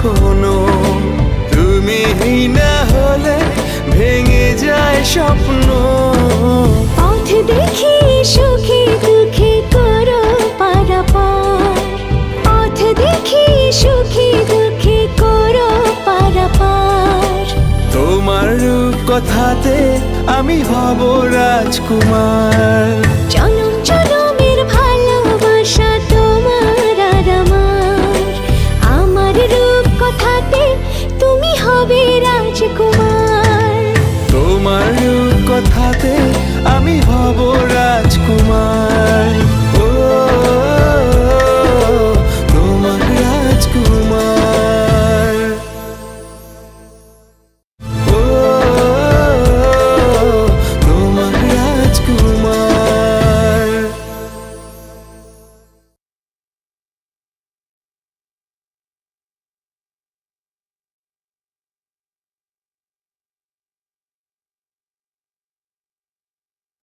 কখনো তুমি না হলে ভেঙে যায় স্বপ্ন। পথ দেখি সুখে দুঃখে করো পারাপার। পথ দেখি সুখে দুঃখে করো পারাপার। তোমার রূপ কথাতে আমি হব রাজকুমার। জনম হবে রাজকুমার তোমার কথাতে আমি হব রাজকুমার।